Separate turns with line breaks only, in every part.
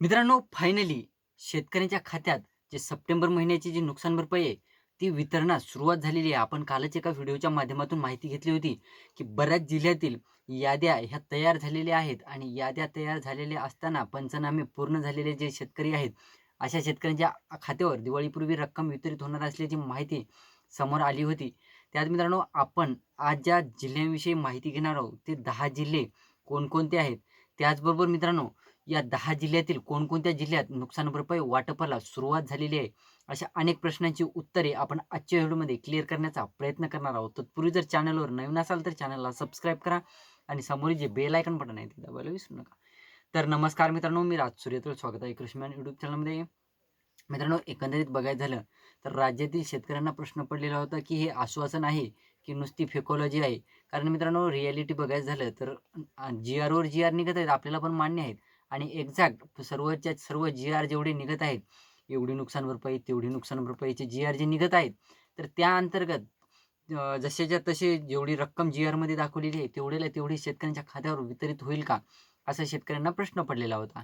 मित्रांनो फायनली शेतकऱ्यांच्या खात्यात जे सप्टेंबर महिन्याची जी नुकसान भरपाई आहे ती वितरणास सुरुवात झालेली आहे. आपण कालच एका व्हिडिओच्या माध्यमातून माहिती घेतली होती की बऱ्याच जिल्ह्यातील याद्या ह्या तयार झालेल्या आहेत आणि याद्या तयार झालेल्या असताना पंचनामे पूर्ण झालेले जे शेतकरी आहेत अशा शेतकऱ्यांच्या खात्यावर दिवाळीपूर्वी रक्कम वितरित होणार असल्याची माहिती समोर आली होती. त्यात मित्रांनो आपण आज ज्या जिल्ह्यांविषयी माहिती घेणार आहोत ते दहा जिल्हे कोणकोणते आहेत? त्याचबरोबर मित्रांनो या दहा जिल्ह्यातील कोणकोणत्या जिल्ह्यात नुकसान भरपाई वाटपाला सुरुवात झालेली आहे? अशा अनेक प्रश्नांची उत्तरे आपण आजच्या व्हिडिओमध्ये क्लिअर करण्याचा प्रयत्न करणार आहोत. तत्पूर्वी जर चॅनलवर नवीन असाल तर चॅनलला सबस्क्राईब करा आणि समोरील जे बेल आयकन बटन आहे ते दाबायला विसरू नका. तर नमस्कार मित्रांनो मी राज सूर्यतळ स्वागत आहे कृष्णमॅन युट्यूब चॅनलमध्ये मित्रांनो एकंदरीत बघायचं झालं तर राज्यातील शेतकऱ्यांना प्रश्न पडलेला होता की हे आश्वासन आहे की नुसती फेकोलॉजी आहे? कारण मित्रांनो रियालिटी बघायचं झालं तर जी आरवर जी आर निघत आहेत आपल्याला पण मान्य आहेत. आणि एक्झॅक्ट सर्वच्या सर्व जी आर जेवढे निघत आहेत एवढी नुकसान भरपाई तेवढी नुकसान भरपाईचे जी आर जे निघत आहेत तर त्या अंतर्गत जसेच्या तसे जेवढी रक्कम जी आरमध्ये दाखवलेली आहे तेवढ्याला तेवढी शेतकऱ्यांच्या खात्यावर वितरित होईल का असा शेतकऱ्यांना प्रश्न पडलेला होता.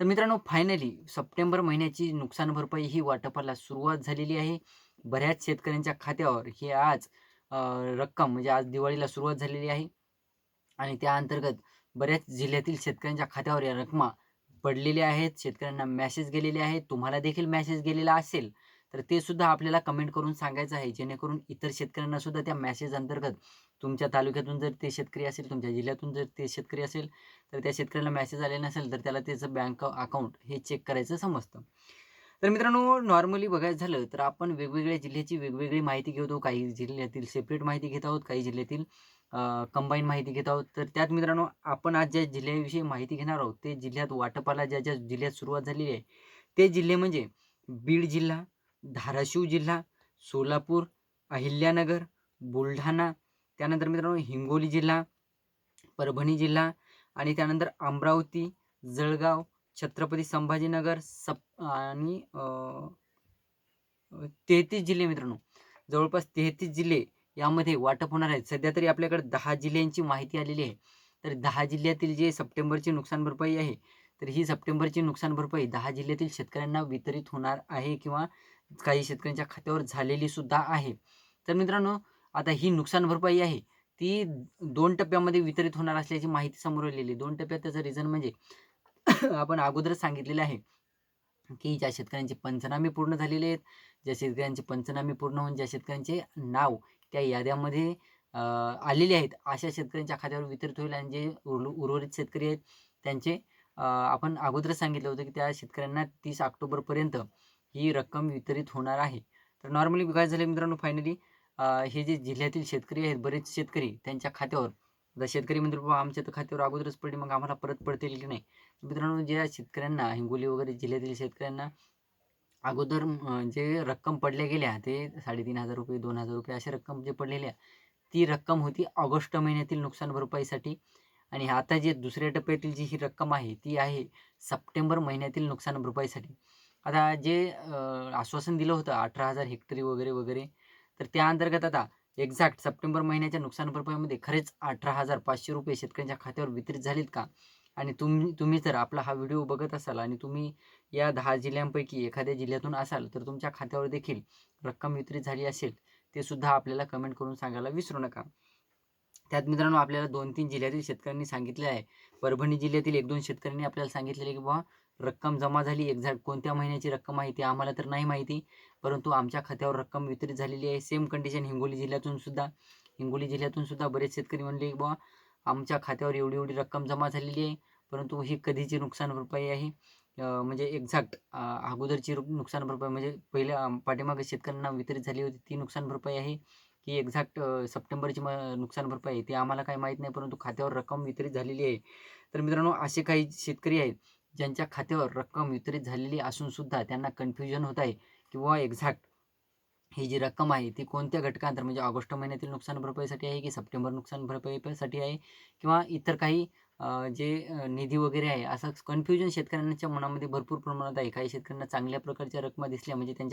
तर मित्रांनो फायनली सप्टेंबर महिन्याची नुकसान भरपाई ही वाटपाला सुरुवात झालेली आहे. बऱ्याच शेतकऱ्यांच्या खात्यावर ही आज रक्कम म्हणजे आज दिवाळीला सुरुवात झालेली आहे. आणि त्या अंतर्गत बऱ्याच जिल्ह्यातील शेतकऱ्यांच्या खात्यावर या रकमा पडलेल्या आहेत. शेतकऱ्यांना मॅसेज गेलेले आहेत. तुम्हाला देखील मॅसेज गेलेला असेल तर ते सुद्धा आपल्याला कमेंट करून सांगायचं आहे. जेणेकरून इतर शेतकऱ्यांना सुद्धा त्या मॅसेज अंतर्गत तुमच्या तालुक्यातून जर ते शेतकरी असेल तुमच्या जिल्ह्यातून जर ते शेतकरी असेल तर त्या शेतकऱ्याला मॅसेज आले नसेल तर त्याला त्याचं बँक अकाउंट हे चेक करायचं समजतं. तर मित्रांनो नॉर्मली बघायचं झालं तर आपण वेगवेगळ्या जिल्ह्याची वेगवेगळी माहिती घेतो काही जिल्ह्यातील सेपरेट माहिती घेत आहोत काही जिल्ह्यातील कंबाईन माहिती घेत आहोत. तर त्यात मित्रांनो आपण आज ज्या जिल्ह्याविषयी माहिती घेणार आहोत ते जिल्ह्यात वाटपाला ज्या ज्या जिल्ह्यात सुरुवात झालेली आहे ते जिल्हे म्हणजे बीड जिल्हा धाराशिव जिल्हा सोलापूर अहिल्यानगर बुलढाणा त्यानंतर मित्रांनो हिंगोली जिल्हा परभणी जिल्हा आणि त्यानंतर अमरावती जळगाव छत्रपती संभाजीनगर सप आणि तेहतीस जिल्हे मित्रांनो. जवळपास तेहतीस जिल्हे यामध्ये वाटप होणार आहेत. सध्या तरी आपल्याकडे दहा जिल्ह्यांची माहिती आलेली आहे. तर दहा जिल्ह्यातील जे सप्टेंबरची नुकसान भरपाई आहे तर ही सप्टेंबरची नुकसान भरपाई दहा जिल्ह्यातील शेतकऱ्यांना वितरित होणार आहे किंवा काही शेतकऱ्यांच्या खात्यावर झालेली सुद्धा आहे. तर मित्रांनो आता ही नुकसान भरपाई आहे ती दोन टप्प्यामध्ये वितरित होणार असल्याची माहिती समोर आलेली दोन टप्प्यात त्याचं रिझन म्हणजे आपण अगोदरच सांगितलेलं आहे की ज्या शेतकऱ्यांचे पंचनामे पूर्ण झालेले आहेत ज्या शेतकऱ्यांचे पंचनामे पूर्ण होऊन ज्या शेतकऱ्यांचे नाव त्या याद्यामध्ये आलेले आहेत अशा शेतकऱ्यांच्या खात्यावर वितरित होईल आणि जे उर्वरित शेतकरी आहेत त्यांचे आपण अगोदरच सांगितलं होतं की त्या शेतकऱ्यांना तीस ऑक्टोबरपर्यंत ही रक्कम वितरित होणार आहे. तर नॉर्मली काय झाले मित्रांनो फायनली हे जे जिल्ह्यातील शेतकरी आहेत बरेच शेतकरी त्यांच्या खात्यावर आता शेतकरी म्हणजे बाबा आमच्या तर खात्यावर अगोदरच पडली मग आम्हाला परत पडतील की नाही? मित्रांनो ज्या शेतकऱ्यांना हिंगोली वगैरे जिल्ह्यातील शेतकऱ्यांना अगोदर जे रक्कम पडल्या गेल्या ते साडेतीन हजार रुपये दोन हजार रुपये अशा रक्कम जे पडलेल्या ती रक्कम होती ऑगस्ट महिन्यातील नुकसान भरपाईसाठी. आणि आता जे दुसऱ्या टप्प्यातील जी ही रक्कम आहे ती आहे सप्टेंबर महिन्यातील नुकसान भरपाईसाठी. आता जे आश्वासन दिलं होतं अठरा हजार हेक्टरी वगैरे वगैरे तर त्या अंतर्गत आता एक्झॅक्ट सप्टेंबर महिन्याच्या नुकसान भरपाईमध्ये खरेच अठरा हजार पाचशे रुपये शेतकऱ्यांच्या खात्यावर वितरित झालेत का? आणि तुम्ही तुम्ही जर आपला हा व्हिडिओ बघत असाल आणि तुम्ही या दहा जिल्ह्यांपैकी एखाद्या जिल्ह्यातून असाल तर तुमच्या खात्यावर देखील रक्कम वितरित झाली असेल ते सुद्धा आपल्याला कमेंट करून सांगायला विसरू नका. त्यात मित्रांनो आपल्याला दोन तीन जिल्ह्यातील शेतकऱ्यांनी सांगितले आहे. परभणी जिल्ह्यातील एक दोन शेतकऱ्यांनी आपल्याला सांगितलेले की बाबा रक्कम जमा झाली एक्झॅक्ट कोणत्या महिन्याची रक्कम आहे ती आम्हाला तर नाही माहिती. परंतु आमच्या खात्यावर रक्कम वितरित झालेली आहे. सेम कंडिशन हिंगोली जिल्ह्यातून सुद्धा. हिंगोली जिल्ह्यातून सुद्धा बरेच शेतकरी म्हणले की बाबा आमच्या खात्यावर एवढी एवढी रक्कम जमा झालेली आहे. परंतु ही कधीची नुकसान भरपाई आहे? म्हणजे एक्झॅक्ट अगोदरची नुकसान भरपाई म्हणजे पहिल्या पाठीमागे शेतकऱ्यांना वितरित झाली होती ती नुकसान भरपाई आहे की एक्झॅक्ट सप्टेंबरची म नुकसान भरपाई आहे ते आम्हाला काही माहीत नाही परंतु खात्यावर रक्कम वितरित झालेली आहे. तर मित्रांनो असे काही शेतकरी आहेत ज्यांच्या खात्यावर रक्कम वितरित झालेली असूनसुद्धा त्यांना कन्फ्युजन होत आहे. किंवा एक्झॅक्ट ही जी रक्कम आहे ती कोणत्या घटकांतर म्हणजे ऑगस्ट महिन्यातील नुकसान भरपाईसाठी आहे की सप्टेंबर नुकसान भरपाईसाठी आहे किंवा इतर काही जे निधी वगैरे आहे असं कन्फ्युजन शेतकऱ्यांच्या मनामध्ये भरपूर प्रमाणात आहे. काही शेतकऱ्यांना चांगल्या प्रकारच्या रकमा दिसल्या म्हणजे त्यांच्या